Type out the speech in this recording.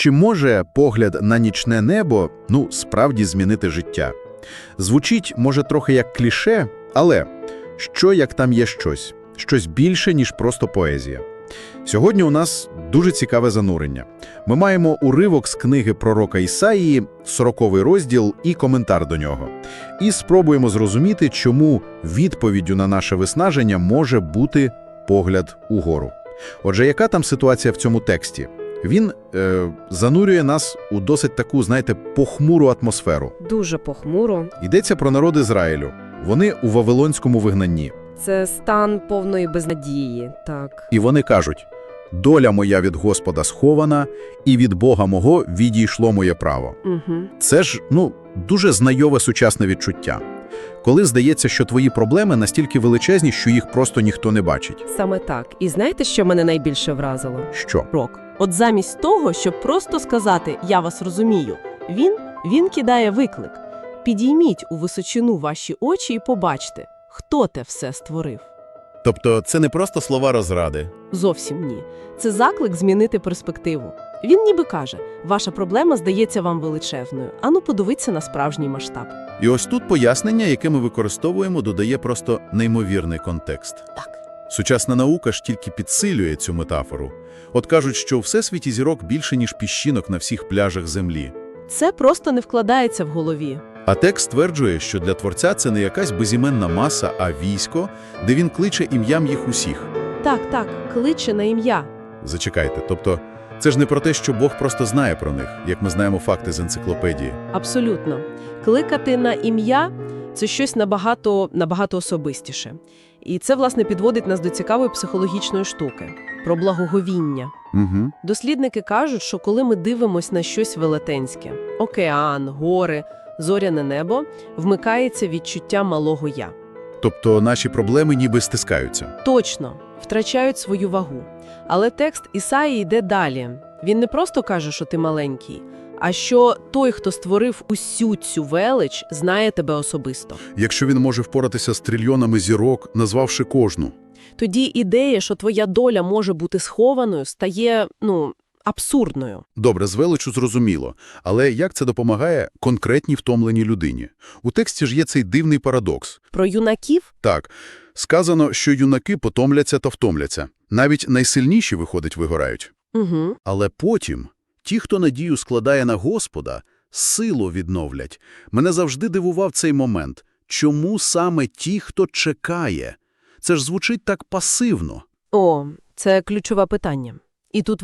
Чи може погляд на нічне небо, ну, справді змінити життя? Звучить, може, трохи як кліше, але що як там є щось? Щось більше, ніж просто поезія. Сьогодні у нас дуже цікаве занурення. Ми маємо уривок з книги пророка Ісаїї, 40 розділ і коментар до нього. І спробуємо зрозуміти, чому відповіддю на наше виснаження може бути погляд угору. Отже, яка там ситуація в цьому тексті? Він е, занурює нас у досить таку, знаєте, похмуру атмосферу. Дуже похмуро. Йдеться про народ Ізраїлю. Вони у Вавилонському вигнанні. Це стан повної безнадії. Так. І вони кажуть: «Доля моя від Господа схована, і від Бога мого відійшло моє право». Угу. Це ж, ну, дуже знайове сучасне відчуття. Коли здається, що твої проблеми настільки величезні, що їх просто ніхто не бачить. Саме так. І знаєте, що мене найбільше вразило? Що? Рок. От замість того, щоб просто сказати Я вас розумію, він, він кидає виклик. Підійміть у височину ваші очі і побачте, хто те все створив. Тобто це не просто слова розради. Зовсім ні. Це заклик змінити перспективу. Він ніби каже: ваша проблема здається вам величезною. Ану, подивіться на справжній масштаб. І ось тут пояснення, яке ми використовуємо, додає просто неймовірний контекст. Так. Сучасна наука ж тільки підсилює цю метафору. От кажуть, що у всесвіті зірок більше, ніж піщинок на всіх пляжах Землі. Це просто не вкладається в голові. А текст стверджує, що для творця це не якась безіменна маса, а військо, де він кличе ім'ям їх усіх. Так, так, кличе на ім'я. Зачекайте, тобто це ж не про те, що Бог просто знає про них, як ми знаємо факти з енциклопедії. Абсолютно. Кликати на ім'я це щось набагато, набагато особистіше. І це, власне, підводить нас до цікавої психологічної штуки про благоговіння. Угу. Дослідники кажуть, що коли ми дивимося на щось велетенське океан, гори, зоряне небо, вмикається відчуття малого я. Тобто наші проблеми ніби стискаються. Точно втрачають свою вагу. Але текст Ісаї йде далі. Він не просто каже, що ти маленький, а що той, хто створив усю цю велич, знає тебе особисто. Якщо він може впоратися з трильйонами зірок, назвавши кожну. Тоді ідея, що твоя доля може бути схованою, стає ну абсурдною. Добре, з величу зрозуміло. Але як це допомагає конкретній втомленій людині? У тексті ж є цей дивний парадокс. Про юнаків Так, сказано, що юнаки потомляться та втомляться. Навіть найсильніші, виходить, вигорають. угу. Але потім ті, хто надію складає на Господа, силу відновлять. Мене завжди дивував цей момент. Чому саме ті, хто чекає? Це ж звучить так пасивно. О, це ключове питання. І тут